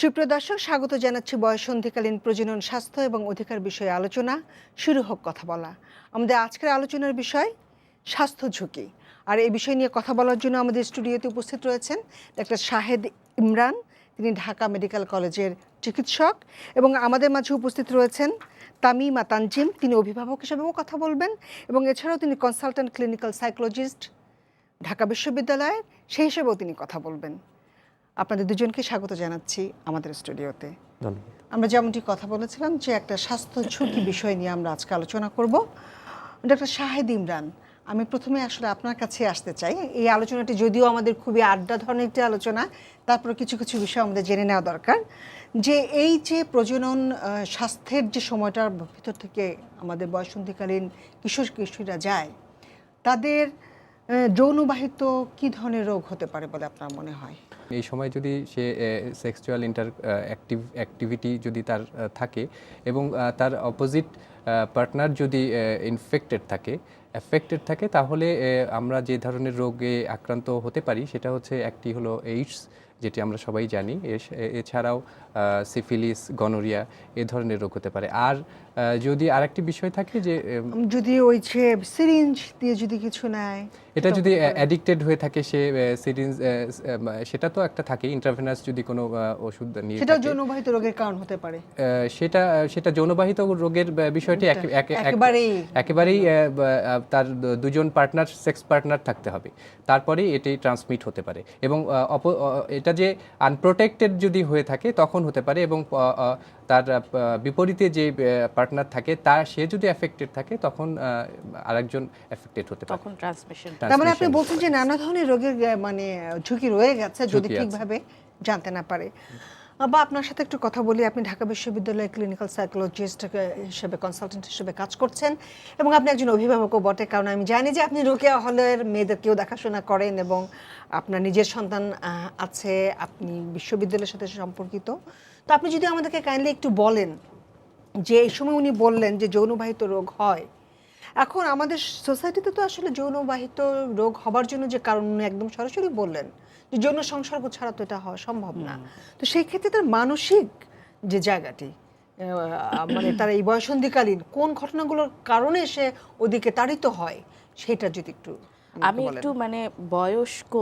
সুপ্রিয় দর্শক, স্বাগত জানাচ্ছি বয়সন্ধিকালীন প্রজনন স্বাস্থ্য এবং অধিকার বিষয়ে আলোচনা। শুরু হোক কথা বলা। আমাদের আজকের আলোচনার বিষয়, স্বাস্থ্য ঝুঁকি। আর এই বিষয় নিয়ে কথা বলার জন্য আমাদের স্টুডিওতে উপস্থিত রয়েছেন ডাক্তার শাহেদ ইমরান, তিনি ঢাকা মেডিকেল কলেজের চিকিৎসক এবং আমাদের মাঝে উপস্থিত রয়েছেন তামিমা তানজিম, তিনি অভিভাবক হিসেবেও কথা বলবেন এবং এছাড়াও তিনি কনসালট্যান্ট ক্লিনিক্যাল সাইকোলজিস্ট ঢাকা বিশ্ববিদ্যালয়ের, সেই হিসেবেও তিনি কথা বলবেন। আপনাদের দুজনকে স্বাগত জানাচ্ছি আমাদের স্টুডিওতে। আমরা যেমনটি কথা বলেছিলাম যে একটা স্বাস্থ্য ঝুঁকি বিষয় নিয়ে আমরা আজকে আলোচনা করব। ডক্টর শাহেদ ইমরান আমি প্রথমে আসলে আপনার কাছে আসতে চাই। এই আলোচনাটি যদিও আমাদের খুবই আড্ডা ধরনের একটি আলোচনা তারপর কিছু কিছু বিষয় আমাদের জেনে নেওয়া দরকার। যে এই যে প্রজনন স্বাস্থ্যের যে সময়টার ভিতর থেকে আমাদের বয়সন্ধিকালীন কিশোর কিশোরীরা যায় তাদের যৌনবাহিত কি ধরনের রোগ হতে পারে বলে আপনার মনে হয়? এই সময় যদি সে সেক্সুয়াল ইন্টার অ্যাক্টিভ অ্যাক্টিভিটি যদি তার থাকে এবং তার অপোজিট পার্টনার যদি ইনফেক্টেড থাকে অ্যাফেক্টেড থাকে তাহলে আমরা যে ধরনের রোগে আক্রান্ত হতে পারি সেটা হচ্ছে একটি হলো এইডস যেটি আমরা সবাই জানি। এছাড়াও সিফিলিস গনোরিয়া এ ধরনের রোগ হতে পারে। আর যদি আরেকটি বিষয় থাকে যে যদি ওই যে সিরিঞ্জ দিয়ে যদি কিছু নেয়? এটা যদি অ্যাডিক্টেড হয়ে থাকে সে সিরিঞ্জ সেটা তো একটা থাকে ইন্টারভেনাস যদি কোনো ওষুধ নিয়ে থাকে, যৌনবাহিত রোগের কারণ হতে পারে। সেটা সেটা যৌনবাহিত রোগের বিষয়টি একে- একে- একেবারেই। একেবারেই তার দুজন পার্টনার সেক্স পার্টনার থাকতে হবে। তারপরেই এটি ট্রান্সমিট হতে পারে। এবং অপ- এটা যে আনপ্রোটেক্টেড যদি হয়ে থাকে তখন হতে পারে এবং তার বিপরীতে যে পার্টনার থাকে তার সে যদি অ্যাফেক্টেড থাকে তখন আহ, আরেকজন অ্যাফেক্টেড হতে পারে। তখন ট্রান্সমিশন তার মানে আপনি। বলছেন যে নানা ধরনের রোগের মানে ঝুঁকি রয়ে গেছে যদি ঠিকভাবে জানতে না পারে। বা আপনার সাথে একটু কথা বলি আপনি ঢাকা বিশ্ববিদ্যালয়ে ক্লিনিক্যাল সাইকোলজিস্ট হিসেবে কনসালটেন্ট হিসেবে কাজ করছেন এবং আপনি একজন অভিভাবকও বটে। কারণ আমি জানি যে আপনি রোকেয়া হলের মেয়েদেরকেও দেখাশোনা করেন এবং আপনার নিজের সন্তান আছে আপনি বিশ্ববিদ্যালয়ের সাথে সম্পর্কিত। তো আপনি যদি আমাদেরকে কাইন্ডলি একটু বলেন যে এই সময় উনি বললেন যে যৌনবাহিত রোগ হয় এখন আমাদের সোসাইটিতে তো আসলে যৌনবাহিত রোগ হবার জন্য যে কারণ একদম সরাসরি বললেন যে যৌন সংসর্গ ছাড়া তো এটা হওয়া সম্ভব না। তো সেই ক্ষেত্রে তার মানসিক যে জায়গাটি মানে তার এই বয়সন্ধিকালীন কোন ঘটনাগুলোর কারণে সে ওদিকে তাড়িত হয় সেটা যদি একটু আমি একটু মানে বয়স্ক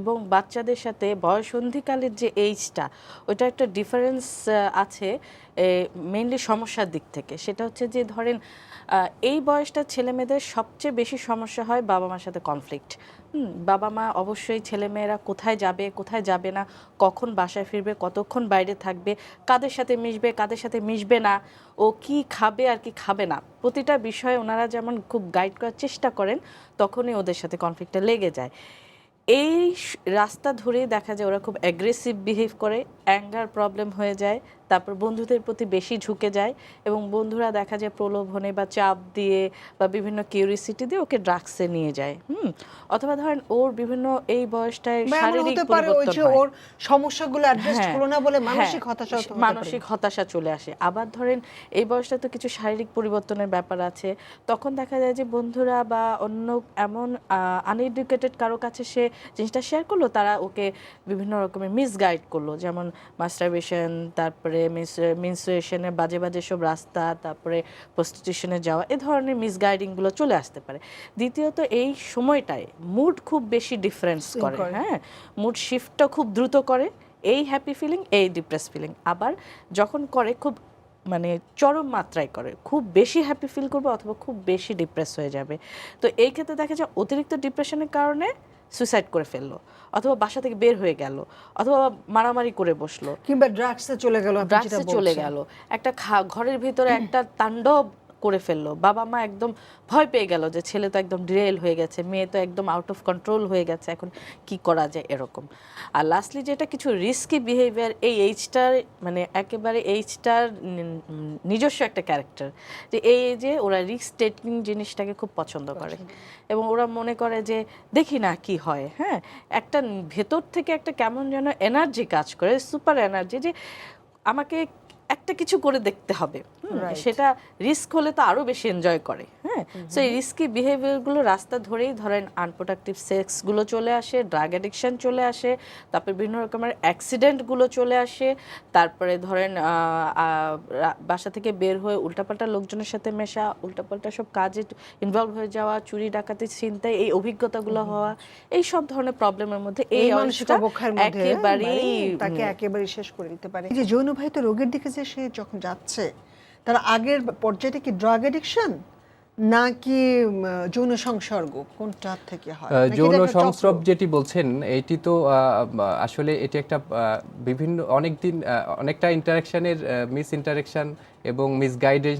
এবং বাচ্চাদের সাথে বয়সন্ধিকালের যে এইজটা ওইটা একটা ডিফারেন্স আছে মেইনলি সমস্যার দিক থেকে। সেটা হচ্ছে যে ধরেন এই বয়সটা ছেলে মেয়েদের সবচেয়ে বেশি সমস্যা হয় বাবা মার সাথে কনফ্লিক্ট বাবা মা অবশ্যই ছেলে মেয়েরা কোথায় যাবে কোথায় যাবে না, কখন বাসায় ফিরবে, কতক্ষণ বাইরে থাকবে, কাদের সাথে মিশবে, কাদের সাথে মিশবে না, ও কি খাবে আর কি খাবে না। প্রতিটা বিষয়ে ওনারা যেমন খুব গাইড করার চেষ্টা করেন, তখনই ওদের সাথে কনফ্লিক্টটা লেগে যায়। এই রাস্তা ধরেই দেখা যায় ওরা খুব অ্যাগ্রেসিভ বিহেভ করে অ্যাঙ্গার প্রবলেম হয়ে যায় তারপর বন্ধুদের প্রতি বেশি ঝুঁকে যায় এবং বন্ধুরা দেখা যায় প্রলোভনে বা চাপ দিয়ে বা বিভিন্ন কিউরিসিটি দিয়ে ওকে ড্রাগসে নিয়ে যায় হুম? অথবা ধরেন ওর বিভিন্ন এই বয়সটায় শারীরিক পরিবর্তন ওর সমস্যাগুলো অ্যাড্রেস হলো না বলে হ্যাঁ, মানসিক হতাশা মানসিক হতাশা চলে আসে। আবার ধরেন এই বয়সটা তো কিছু শারীরিক পরিবর্তনের ব্যাপার আছে। তখন দেখা যায় যে বন্ধুরা বা অন্য এমন আনএডুকেটেড কারও কাছে সে জিনিসটা শেয়ার করল তারা ওকে বিভিন্ন রকমের মিসগাইড করল। যেমন মাস্টারবেশন তারপরে মিনসুয়েশনের বাজে বাজে সব রাস্তা তারপরে প্রস্টিটিউশনে যাওয়া এ ধরনের মিসগাইডিংগুলো চলে আসতে পারে। দ্বিতীয়ত এই সময়টায় মুড খুব বেশি ডিফারেন্স করে। হ্যাঁ? মুড শিফটটা খুব দ্রুত করে এই হ্যাপি ফিলিং এই ডিপ্রেস ফিলিং আবার যখন করে খুব মানে চরম মাত্রায় করে খুব বেশি হ্যাপি ফিল করবে অথবা খুব বেশি ডিপ্রেস হয়ে যাবে। তো এই ক্ষেত্রে দেখা যায় অতিরিক্ত ডিপ্রেশনের কারণে সুইসাইড করে ফেলল অথবা বাসা থেকে বের হয়ে গেল অথবা মারামারি করে বসল কিংবা ড্রাগসে চলে গেল ড্রাগসে চলে। গেল একটা ঘরের ভিতরে একটা তাণ্ডব করে ফেলল। বাবা মা একদম ভয় পেয়ে গেল যে ছেলে তো একদম ডিরেল হয়ে গেছে মেয়ে তো একদম আউট অফ কন্ট্রোল হয়ে গেছে এখন কি করা যায় এরকম। আর লাস্টলি যেটা কিছু রিস্কি বিহেভিয়ার এই এইজটার মানে একেবারে এইজটার নিজস্ব একটা ক্যারেক্টার যে এই যে ওরা রিস্ক টেকিং জিনিসটাকে খুব পছন্দ করে। এবং ওরা মনে করে যে দেখি না কি হয় হ্যাঁ? একটা ভেতর থেকে একটা কেমন যেন এনার্জি কাজ করে সুপার এনার্জি যে আমাকে একটা কিছু করে দেখতে হবে। সেটা রিস্ক হলে তো আরও বেশি এনজয় করে। হ্যাঁ সো এই রিস্কি বিহেভিয়ারগুলো রাস্তা ধরেই ধরেন আনপ্রোডাক্টিভ সেক্সগুলো চলে আসে ড্রাগ অ্যাডিকশন চলে আসে তারপরে বিভিন্ন রকমের অ্যাক্সিডেন্টগুলো চলে আসে তারপরে ধরেন বাসা থেকে বের হয়ে উল্টাপাল্টা লোকজনের সাথে মেশা উল্টাপাল্টা সব কাজে ইনভলভ হয়ে যাওয়া চুরি ডাকাতি চিন্তায় এই অভিজ্ঞতাগুলো হওয়া এই সব ধরনের প্রবলেমের মধ্যে এই মধ্যে একেবারেই মানে তাকে একেবারে শেষ করে দিতে পারে। যে যৌনবাহিত রোগের দিকে যে সে যখন যাচ্ছে তার আগের পর্যায়টা কি ড্রাগ এডিকশন নাকি যৌন সংসর্গ? কোনটা থেকে হয়? যৌন? সংস্রব যেটি বলছেন এটি তো আসলে এটি একটা বিভিন্ন অনেক দিন অনেকটা ইন্টারাকশনের মিস ইন্টারাকশন এবং মিসগাইডেন্স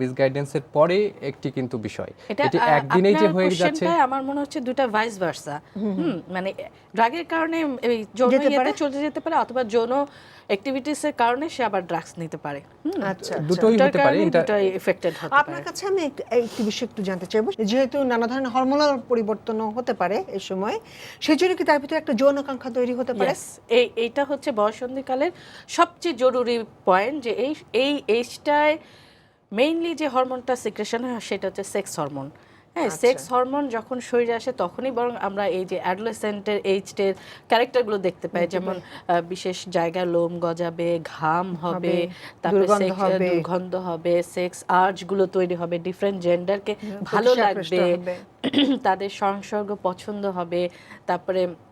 মিসগাইডেন্সের পরে একটি কিন্তু বিষয়। এটা একদিনেই যে হয়ে যাচ্ছে। আমার মনে হচ্ছে দুটা ভাইস ভার্সা হুম মানে ড্রাগের কারণে এই যৌন যেতে ইয়েতে পারে? চলে যেতে পারে অথবা যৌন অ্যাক্টিভিটিসের কারণে সে আবার ড্রাগস নিতে পারে। আচ্ছা দুটোই হতে পারে এটা দুটোই এফেক্টেড হতে পারে আপনার কাছে আমি একটু- বিষয় একটু জানতে চাইব। যেহেতু নানা ধরনের হরমোনাল পরিবর্তনও হতে পারে এই সময় সেই জন্য কি তার ভিতরে একটা যৌন আকাঙ্ক্ষা তৈরি হতে পারে? এই এইটা হচ্ছে বয়সন্ধিকালের সবচেয়ে জরুরি পয়েন্ট যে এই এই এজটায় মেইনলি যে হরমোনটা সিক্রেশন হয় সেটা হচ্ছে সেক্স হরমোন হ্যাঁ আচ্ছা। সেক্স হরমোন যখন শরীরে আসে তখনই বরং আমরা এই যে অ্যাডোলেসেন্টের এইজটের ক্যারেক্টারগুলো দেখতে পাই যেমন বিশেষ জায়গায় লোম গজাবে ঘাম হবে তারপরে হবে। দুর্গন্ধ হবে সেক্স আর্জগুলো তৈরি হবে ডিফারেন্ট জেন্ডারকে ভালো লাগবে তাদের সংসর্গ পছন্দ হবে তারপরে হ্যাঁ,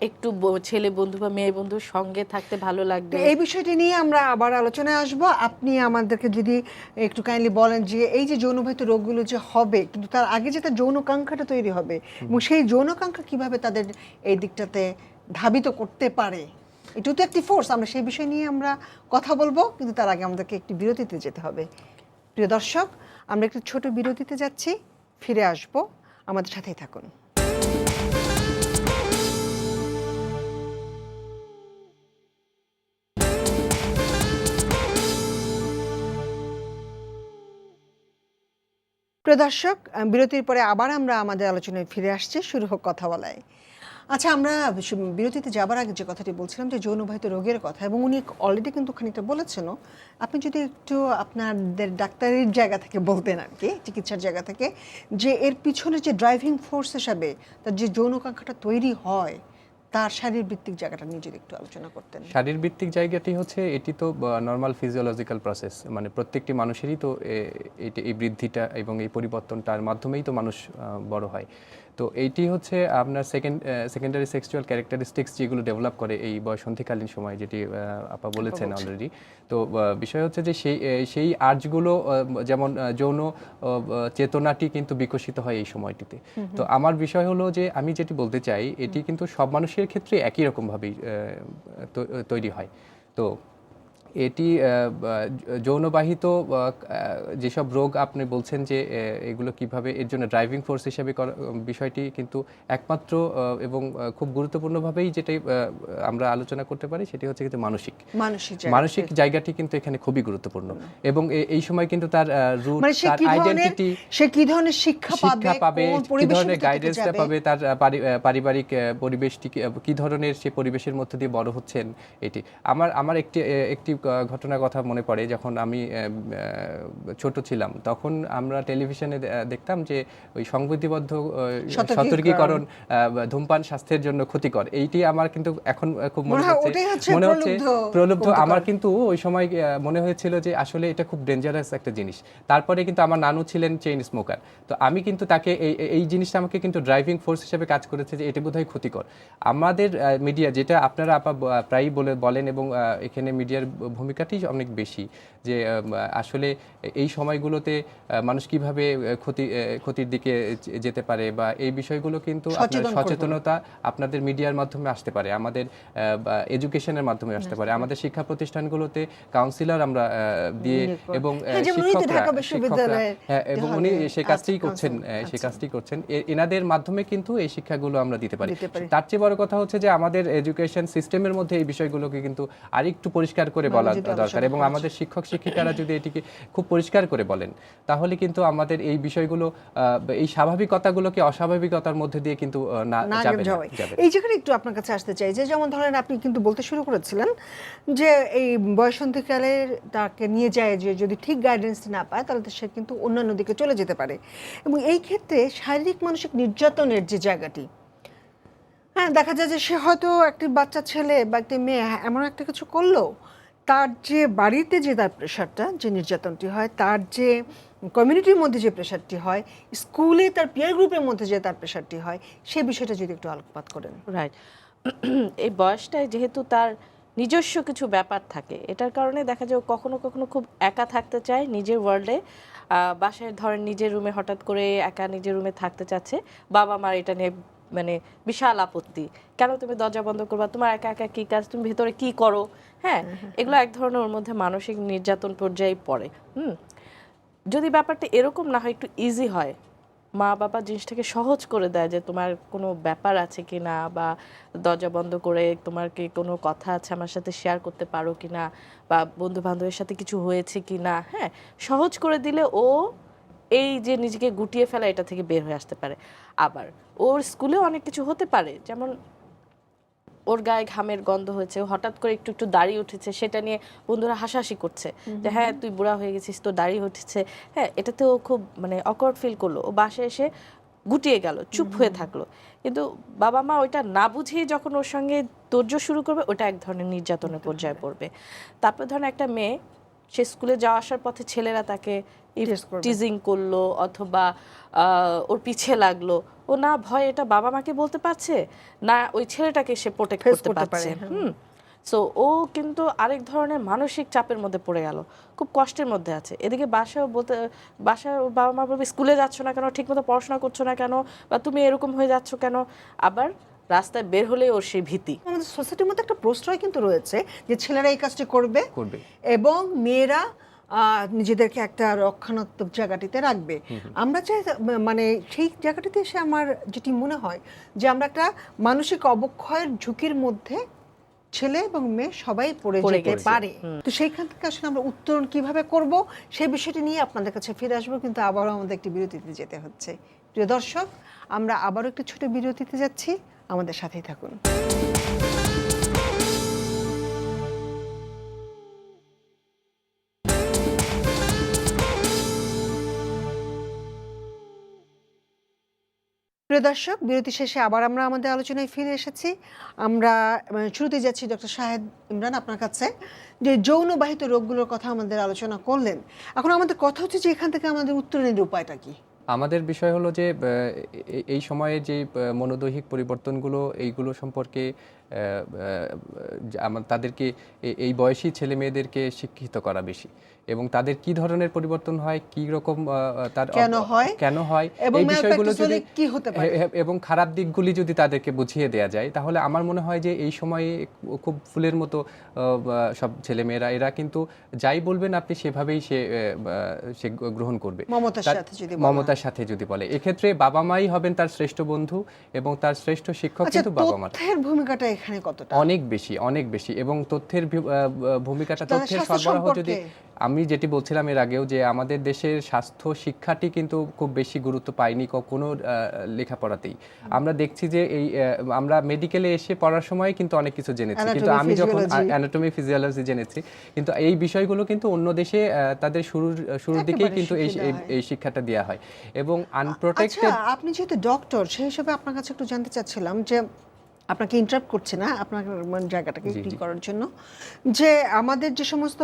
একটু ব- ছেলে বন্ধু বা মেয়ে বন্ধুর সঙ্গে থাকতে ভালো লাগবে। এই বিষয়টি নিয়ে আমরা আবার আলোচনায় আসব। আপনি আমাদেরকে যদি একটু কাইন্ডলি বলেন যে এই যে যৌনবাহিত রোগগুলো যে হবে কিন্তু তার আগে যে তার যৌনকাঙ্ক্ষাটা তৈরি হবে এবং সেই যৌনকাঙ্ক্ষা কীভাবে তাদের এই দিকটাতে ধাবিত করতে পারে এটাও তো একটি ফোর্স আমরা সেই বিষয় নিয়ে আমরা কথা বলব কিন্তু তার আগে আমাদেরকে একটি বিরতিতে যেতে হবে। প্রিয় দর্শক আমরা একটু ছোট বিরতিতে যাচ্ছি ফিরে আসব। আমাদের সাথেই থাকুন। প্রিয় দর্শক আহ, বিরতির পরে আবার আমরা আমাদের আলোচনায় ফিরে আসছি। শুরু হোক কথা বলায় আচ্ছা আমরা বিরতিতে যাবার আগে যে কথাটি বলছিলাম যে যৌনবাহিত রোগের কথা এবং উনি অলরেডি কিন্তু খানিকটা বলেছেনও। আপনি যদি একটু আপনাদের ডাক্তারের জায়গা থেকে বলতেন আর কি চিকিৎসার জায়গা থেকে যে এর পিছনে যে ড্রাইভিং ফোর্স হিসাবে তার যে যৌনকাঙ্ক্ষাটা তৈরি হয় তার শারীরবৃত্তিক জায়গাটা নিয়ে যদি একটু আলোচনা করতেন। শারীরবৃত্তিক জায়গাটি হচ্ছে, এটি তো নর্মাল ফিজিওলজিক্যাল প্রসেস মানে প্রত্যেকটি মানুষেরই তো এই বৃদ্ধিটা এবং এই পরিবর্তনটার মাধ্যমেই তো মানুষ বড় হয়। তো এইটি হচ্ছে আপনার সেকেন্ড সেকেন্ডারি সেক্সুয়াল ক্যারেক্টারিস্টিক্স যেগুলো ডেভেলপ করে এই বয়সন্ধিকালীন সময় যেটি আপা বলেছেন অলরেডি তো বিষয় হচ্ছে যে সেই সেই আর্জগুলো যেমন যৌন চেতনাটি কিন্তু বিকশিত হয় এই সময়টিতে। তো আমার বিষয় হলো যে আমি যেটি বলতে চাই এটি কিন্তু সব মানুষের ক্ষেত্রে একই রকমভাবেই তৈরি হয়। তো এটি যৌনবাহিত যেসব রোগ আপনি বলছেন যে এগুলো কীভাবে এর জন্য ড্রাইভিং ফোর্স হিসেবে বিষয়টি কিন্তু একমাত্র এবং খুব গুরুত্বপূর্ণভাবেই যেটাই আমরা আলোচনা করতে পারি সেটি হচ্ছে কিন্তু মানসিক। মানসিক জায়গাটি কিন্তু এখানে খুবই গুরুত্বপূর্ণ। এবং এই সময় কিন্তু তার রুট মানে সে তার কি ধরনের আইডেন্টিটি সে কি ধরনের শিক্ষা পাবে কি ধরনের গাইডেন্সটা পাবে তার পারিবারিক পরিবেশটি কি- ধরনের সে পরিবেশের মধ্যে দিয়ে বড় হচ্ছেন এটি। আমার আমার একটি একটি ঘটনার কথা মনে পড়ে যখন আমি ছোট ছিলাম। তখন আমরা টেলিভিশনে দেখতাম যে ওই সংবিধিবদ্ধ সতর্কীকরণ। ধূমপান স্বাস্থ্যের জন্য ক্ষতিকর। এইটি আমার কিন্তু এখন খুব মনে হচ্ছে। মনে হচ্ছে প্রলুব্ধ আমার কিন্তু ওই সময় মনে হয়েছিল যে আসলে এটা খুব ডেঞ্জারাস একটা জিনিস। তারপরে কিন্তু আমার নানু ছিলেন চেইন স্মোকার তো আমি কিন্তু তাকে এই এই- জিনিসটা আমাকে কিন্তু ড্রাইভিং ফোর্স হিসেবে কাজ করেছে যে এটা বোধহয় ক্ষতিকর। আমাদের মিডিয়া যেটা আপনারা আপা প্রায়ই বলে বলেন এবং এখানে মিডিয়ার ভূমিকাটি অনেক বেশি যে আসলে এই সময়গুলোতে মানুষ কীভাবে ক্ষতি ক্ষতির দিকে যেতে পারে বা এই বিষয়গুলো কিন্তু আপনার সচেতনতা আপনাদের মিডিয়ার মাধ্যমে আসতে পারে আমাদের এডুকেশনের মাধ্যমে আসতে পারে। আমাদের শিক্ষা প্রতিষ্ঠানগুলোতে কাউন্সিলর আমরা দিয়ে এবং হ্যাঁ, শিক্ষকরা- হ্যাঁ, এবং উনি হবে, সেই কাজটি আচ্ছা, করছেন সেই আচ্ছা। কাজটি করছেন। এনাদের মাধ্যমে কিন্তু এই শিক্ষাগুলো আমরা দিতে পারি। তার চেয়ে বড় কথা হচ্ছে যে আমাদের এডুকেশন সিস্টেমের মধ্যে এই বিষয়গুলোকে কিন্তু আরেকটু পরিষ্কার করে বলা দরকার এবং আমাদের শিক্ষক শিক্ষিকারা যদি এটিকে খুব পরিষ্কার করে বলেন তাহলে কিন্তু আমাদের এই বিষয়গুলো এই স্বাভাবিকতাগুলোকে অস্বাভাবিকতার মধ্যে দিয়ে কিন্তু না যাবে। এই জায়গাটা একটু আপনার কাছে আসতে চাই যে যেমন ধরেন আপনি কিন্তু বলতে শুরু করেছিলেন যে এই বয়সন্ধিকালে তাকে নিয়ে যায় যে যদি ঠিক গাইডেন্স না পায় তাহলে সে কিন্তু অন্যান্য দিকে চলে যেতে পারে। এবং এই ক্ষেত্রে শারীরিক মানসিক নির্যাতনের যে জায়গাটি হ্যাঁ দেখা যায় যে সে হয়তো একটি বাচ্চা ছেলে বা একটি মেয়ে এমন একটা কিছু করল তার যে বাড়িতে যে তার প্রেশারটা যে নির্যাতনটি হয়, তার যে কমিউনিটির মধ্যে যে প্রেশারটি হয় স্কুলে তার পিয়ার গ্রুপের মধ্যে যে তার প্রেশারটি হয় সেই বিষয়টা যদি একটু আলোকপাত করেন। রাইট এই বয়সটায় যেহেতু তার নিজস্ব কিছু ব্যাপার থাকে, এটার কারণে দেখা যায় কখনো কখনো খুব একা থাকতে চায় নিজের ওয়ার্ল্ডে বাসায় ধরেন নিজের রুমে হঠাৎ করে একা নিজের রুমে থাকতে চাচ্ছে বাবা মার এটা নিয়ে মানে বিশাল আপত্তি। কেন তুমি দরজা বন্ধ করবা? তোমার একা একা কি কাজ? তুমি ভেতরে কি করো? হ্যাঁ এগুলো এক ধরনের ওর মধ্যে মানসিক নির্যাতন পর্যায়ে পড়ে। হুম? যদি ব্যাপারটা এরকম না হয়, একটু ইজি হয়। মা বাবা জিনিসটাকে সহজ করে দেয় যে, তোমার কোনো ব্যাপার আছে কি না বা দরজা বন্ধ করে তোমার কি কোনো কথা আছে আমার সাথে শেয়ার করতে পারো কি না বা বন্ধু বান্ধবের সাথে কিছু হয়েছে কি না হ্যাঁ সহজ করে দিলে ও এই যে নিজেকে গুটিয়ে ফেলা এটা থেকে বের হয়ে আসতে পারে। আবার ওর স্কুলেও অনেক কিছু হতে পারে। যেমন ওর গায়ে ঘামের গন্ধ হয়েছে হঠাৎ করে একটু একটু দাড়ি উঠেছে সেটা নিয়ে বন্ধুরা হাসাহাসি করছে যে হ্যাঁ তুই বুড়া হয়ে গেছিস তো দাড়ি উঠেছে। হ্যাঁ এটাতে ও খুব মানে অকওয়ার্ড ফিল করল। ও বাসে এসে গুটিয়ে গেল চুপ হয়ে থাকল। কিন্তু বাবা মা ওইটা না বুঝেই যখন ওর সঙ্গে তোর্য শুরু করবে ওটা এক ধরনের নির্যাতনের। পর্যায়ে পড়বে। তারপর ধরেন একটা মেয়ে সে স্কুলে যাওয়া আসার পথে ছেলেরা তাকে টিজিং করল অথবা ওর পিছে লাগল। ও না ভয় এটা বাবা মাকে বলতে পারছে? না ওই ছেলেটাকে সে প্রোটেক্ট করতে পারছে। পারে, হ্যাঁ। হুম। সো ও কিন্তু আরেক ধরনের মানসিক চাপের মধ্যে পড়ে গেল। খুব কষ্টের মধ্যে আছে। এদিকে বাসায় বলতে বাসায় ওর বাবা মা বলবে স্কুলে যাচ্ছ না কেন? ঠিকমতো পড়াশোনা করছ না কেন? বা তুমি এরকম হয়ে যাচ্ছ কেন? আবার রাস্তায় বের হলেই ওর সেই ভীতি। আমাদের সোসাইটির মধ্যে একটা প্রশ্রয় কিন্তু রয়েছে যে ছেলেরা এই কাজটি করবে করবে। এবং মেয়েরা নিজেদেরকে একটা রক্ষণাত্মক জায়গাটিতে রাখবে। আমরা চাই মানে সেই জায়গাটিতে এসে আমার যেটি মনে হয় যে আমরা একটা মানসিক অবক্ষয়ের ঝুঁকির মধ্যে ছেলে এবং মেয়ে সবাই পড়ে পড়ে যেতে পারে। তো সেইখান থেকে আসলে আমরা উত্তরণ কীভাবে করব সেই বিষয়টি নিয়ে আপনাদের কাছে ফিরে আসব কিন্তু আবারও আমাদের একটি বিরতিতে যেতে হচ্ছে। প্রিয় দর্শক আমরা আবারও একটি ছোট বিরতিতে যাচ্ছি। আমাদের সাথেই থাকুন। প্রিয় দর্শক, বিরতি শেষে আবার আমরা আমাদের আলোচনায় ফিরে এসেছি। আমরা শুরুতে যাচ্ছি ডক্টর শাহেদ ইমরান আপনার কাছে যে যৌনবাহিত রোগগুলোর কথা আমাদের আলোচনা করলেন। এখন আমাদের কথা হচ্ছে যে এখান থেকে আমাদের উত্তরণের উপায়টা কি? আমাদের বিষয় হলো যে এই সময়ে যে মনোদৈহিক পরিবর্তনগুলো এইগুলো সম্পর্কে তাদেরকে এই বয়সী ছেলে মেয়েদেরকে শিক্ষিত করা বেশি এবং তাদের কি ধরনের পরিবর্তন হয় কি রকম তার কেন হয়? কেন হয় এবং এই বিষয়গুলো যদি কি হতে পারে? এবং খারাপ দিকগুলি যদি তাদেরকে বুঝিয়ে দেওয়া যায় তাহলে আমার মনে হয় যে এই সময়ে খুব ফুলের মতো সব ছেলেমেয়েরা এরা কিন্তু যাই বলবেন আপনি সেভাবেই সে সে গ্রহণ করবে মমতার তার- সাথে যদি বলা হয়। সাথে যদি বলে এক্ষেত্রে বাবা মাই হবেন তার শ্রেষ্ঠ বন্ধু এবং তার শ্রেষ্ঠ শিক্ষক আচ্ছা কিন্তু বাবা মা তথ্যের ভূমিকাটা এখানে কতটা অনেক বেশি অনেক বেশি এবং তথ্যের ভূমিকাটা তথ্যের সরবরাহ যদি। আমি যেটি বলছিলাম এর আগেও যে আমাদের দেশের স্বাস্থ্য শিক্ষাটি কিন্তু খুব বেশি গুরুত্ব পায়নি কোনো লেখাপড়াতেই। আমরা দেখছি যে এই আমরা মেডিকেলে এসে পড়ার সময় কিন্তু অনেক কিছু জেনেছি। কিন্তু আমি যখন অ্যানাটমি ফিজিওলজি জেনেছি কিন্তু এই বিষয়গুলো কিন্তু অন্য দেশে তাদের শুরুর শুরুর দিকেই কিন্তু এই এই- শিক্ষাটা দেওয়া হয়। এবং আচ্ছা আনপ্রোটেক্টেড আপনি যেহেতু ডক্টর সেই হিসাবে আপনার কাছে একটু জানতে চাচ্ছিলাম যে আপনাকে ইন্টারাপ্ট করছে না আপনার মানে জায়গাটাকে ক্লিক করার জন্য। যে আমাদের যে সমস্ত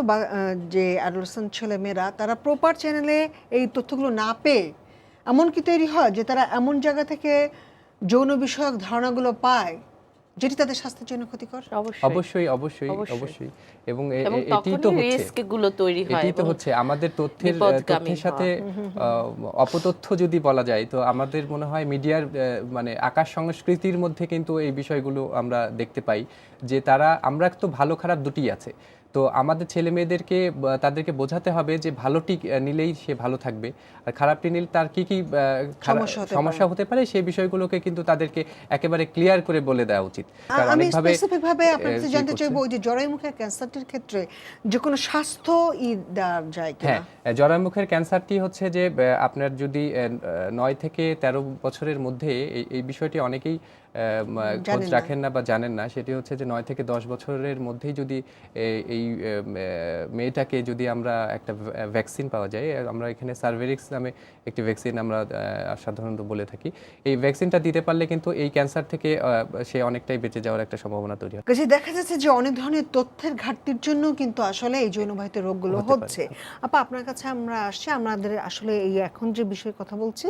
যে মেয়েরা ছেলেমেয়েরা তারা প্রপার চ্যানেলে এই তথ্যগুলো না পেয়ে এমন কি তৈরি হয় যে তারা এমন জায়গা থেকে যৌন বিষয়ক ধারণাগুলো পায় যেটি তাদের স্বাস্থ্যের জন্য ক্ষতিকর? অবশ্যই। অবশ্যই অবশ্যই এবং এ- এবং এ- এটিই তো হচ্ছে। তৈরি হয় এটি তো হচ্ছে। আমাদের তথ্যের তথ্যের সাথে আহ, অপতথ্য যদি বলা যায় তো আমাদের মনে হয় মিডিয়ার মানে আকাশ সংস্কৃতির মধ্যে কিন্তু এই বিষয়গুলো আমরা দেখতে পাই যে তারা আমরা তো ভালো খারাপ দুটি আছে। তো আমাদের ছেলে মেয়েদেরকে তাদেরকে বোঝাতে হবে যে ভালোটি নিলেই সে ভালো থাকবে। আর খারাপটি নিলে তার কি কি সমস্যা হতে পারে। সেই বিষয়গুলোকে কিন্তু তাদেরকে একেবারে ক্লিয়ার করে বলে দেওয়া উচিত। আমি স্পেসিফিক ভাবে আপনার কাছে জানতে চাইব যে জরায়ুমুখের ক্যান্সারটির ক্ষেত্রে যে কোনো স্বাস্থ্য ই দেওয়া যায় হ্যাঁ কিনা জরায়ুমুখের ক্যান্সারটি হচ্ছে যে আপনার যদি নয় থেকে তেরো বছরের মধ্যে এই এই বিষয়টি অনেকেই খোঁজ রাখেন না বা জানেন না সেটি হচ্ছে যে নয় থেকে দশ বছরের মধ্যেই যদি এই মেয়েটাকে যদি আমরা একটা ভ্যাকসিন পাওয়া যায় আমরা এখানে সার্ভেরিক্স নামে একটি ভ্যাকসিন আমরা সাধারণত বলে থাকি। এই ভ্যাকসিনটা দিতে পারলে কিন্তু এই ক্যান্সার থেকে সে অনেকটাই বেঁচে যাওয়ার একটা সম্ভাবনা তৈরি হয়। কাজে দেখা যাচ্ছে যে অনেক ধরনের তথ্যের ঘাটতির জন্য কিন্তু আসলে এই যৌনবাহিত রোগগুলো হচ্ছে। আপা আপনার কাছে আমরা আসছি আমাদের আসলে এই এখন যে বিষয়ে কথা বলছি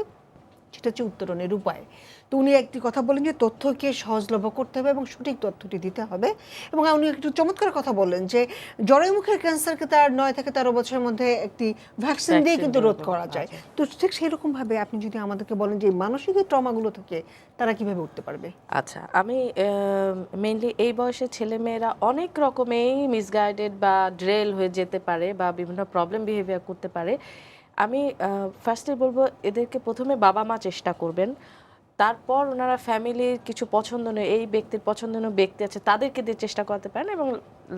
সেটা হচ্ছে উত্তরণের উপায়। তো উনি একটি কথা বলেন যে তথ্যকে সহজলভ্য করতে হবে এবং সঠিক তথ্যটি দিতে হবে। এবং উনি একটু চমৎকার কথা বললেন যে জরায়ুমুখের ক্যান্সারকে তার নয় থেকে তেরো বছরের মধ্যে একটি ভ্যাকসিন দিয়ে কিন্তু রোধ করা যায়। তো ঠিক সেই রকম ভাবে আপনি যদি আমাদেরকে বলেন যে মানসিক ট্রমাগুলো থেকে তারা কীভাবে উঠতে পারবে? আচ্ছা আমি মেইনলি এই বয়সে ছেলেমেয়েরা অনেক রকমেই মিসগাইডেড বা ড্রেল হয়ে যেতে পারে বা বিভিন্ন প্রবলেম বিহেভিয়ার করতে পারে। আমি ফার্স্টে বলব এদেরকে প্রথমে বাবা মা চেষ্টা করবেন। তারপর ওনারা ফ্যামিলির কিছু পছন্দ নেই এই ব্যক্তির পছন্দনীয় ব্যক্তি আছে তাদেরকে দিয়ে চেষ্টা করতে পারেন এবং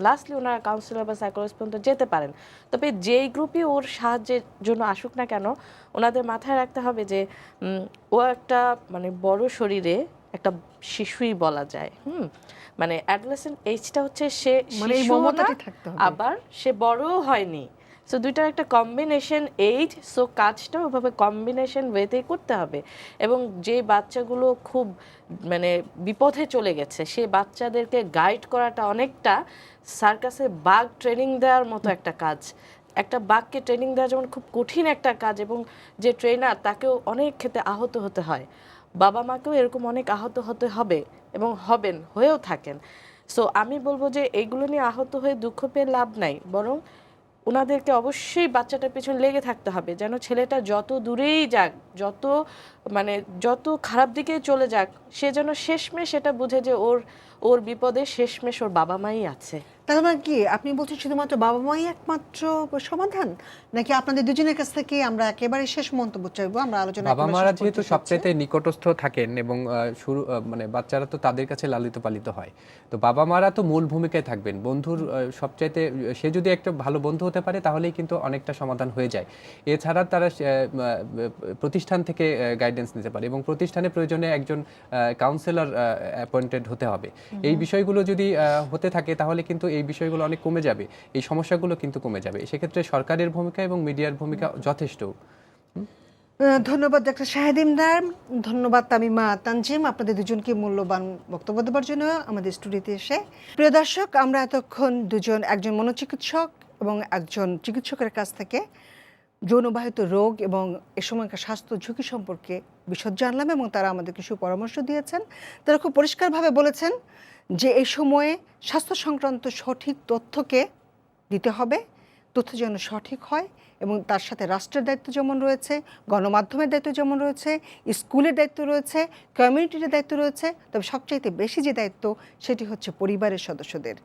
লাস্টলি ওনারা কাউন্সিলর বা সাইকোলজিস্ট পর্যন্ত যেতে পারেন। তবে যেই গ্রুপই ওর সাহায্যের জন্য আসুক না কেন ওনাদের মাথায় রাখতে হবে যে ও একটা মানে বড় শরীরে একটা শিশুই বলা যায় হুম? মানে অ্যাডোলেসেন্ট এইজটা হচ্ছে সে মানে। আবার সে বড়ও হয়নি। সো দুইটার একটা কম্বিনেশন এইজ সো কাজটা ওভাবে কম্বিনেশন ওয়েতেই করতে হবে। এবং যে বাচ্চাগুলো খুব মানে বিপথে চলে গেছে, সে বাচ্চাদেরকে গাইড করাটা অনেকটা সার্কাসে বাঘ ট্রেনিং দেওয়ার মতো একটা কাজ। একটা বাঘকে ট্রেনিং দেওয়া যেমন খুব কঠিন একটা কাজ এবং যে ট্রেনার তাকেও অনেক ক্ষেত্রে আহত হতে হয়। বাবা মাকেও এরকম অনেক আহত হতে হবে এবং হবেন, হয়েও থাকেন। সো আমি বলব যে এগুলো নিয়ে আহত হয়ে দুঃখ পেয়ে লাভ নাই, বরং ওনাদেরকে অবশ্যই বাচ্চাটার পেছনে লেগে থাকতে হবে, যেন ছেলেটা যত দূরেই যাক, যত মানে যত খারাপ দিকে চলে যাক, সে যেন শেষমেশ সেটা বুঝে যে ওর ওর বিপদে শেষমেশ ওর বাবা মাই আছে। তার মানে কি আপনি বলছেন শুধুমাত্র বাবা মাই একমাত্র সমাধান? নাকি আপনাদের দুজনের কাছ থেকে আমরা একেবারে শেষ মন্তব্য চাইব? আমরা আলোচনা বাবা মারা যেহেতু। সবচাইতে নিকটস্থ থাকেন এবং শুরু মানে বাচ্চারা তো তাদের কাছে লালিত পালিত হয়। তো বাবা মারা তো মূল ভূমিকায় থাকবেন। বন্ধুর সবচাইতে সে যদি একটা ভালো বন্ধু হতে পারে তাহলেই কিন্তু অনেকটা সমাধান হয়ে যায়। এছাড়া তারা প্রতিষ্ঠান থেকে গাইডেন্স নিতে পারে এবং প্রতিষ্ঠানে প্রয়োজনে একজন কাউন্সিলর অ্যাপয়েন্টেড হতে হবে। এই বিষয়গুলো যদি হতে থাকে তাহলে কিন্তু এই বিষয়গুলো অনেক কমে যাবে, এই সমস্যাগুলো কিন্তু কমে যাবে। সেক্ষেত্রে সরকারের ভূমিকা এবং মিডিয়ার ভূমিকা যথেষ্ট। ধন্যবাদ ডাক্তার শাহেদিমদার ধন্যবাদ তামিমা তানজিম, আপনাদের দুজনকে মূল্যবান বক্তব্য দেওয়ার জন্য আমাদের স্টুডিওতে এসে। প্রিয় দর্শক, আমরা এতক্ষণ দুজন, একজন মনোচিকিৎসক এবং একজন চিকিৎসকের কাছ থেকে যৌনবাহিত রোগ এবং এ সময়কার স্বাস্থ্য ঝুঁকি সম্পর্কে বিশদ জানলাম এবং তারা আমাদের কিছু পরামর্শ দিয়েছেন। তারা খুব পরিষ্কারভাবে বলেছেন যে এই সময়ে স্বাস্থ্য সংক্রান্ত সঠিক তথ্যকে দিতে হবে, তথ্য যেন সঠিক হয় এবং তার সাথে রাষ্ট্রের দায়িত্ব যেমন রয়েছে, গণমাধ্যমের দায়িত্ব যেমন রয়েছে, স্কুলের দায়িত্ব রয়েছে কমিউনিটির দায়িত্ব রয়েছে, তবে সবচাইতে বেশি যে দায়িত্ব সেটি হচ্ছে পরিবারের সদস্যদের।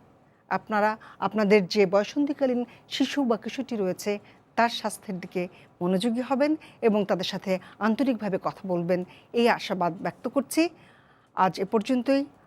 আপনারা, আপনাদের যে বয়সন্ধিকালীন শিশু বা কিশোরটি রয়েছে, তার স্বাস্থ্যের দিকে মনোযোগী হবেন এবং তাদের সাথে আন্তরিকভাবে কথা বলবেন, এই আশাবাদ ব্যক্ত করছি। আজ এ পর্যন্তই।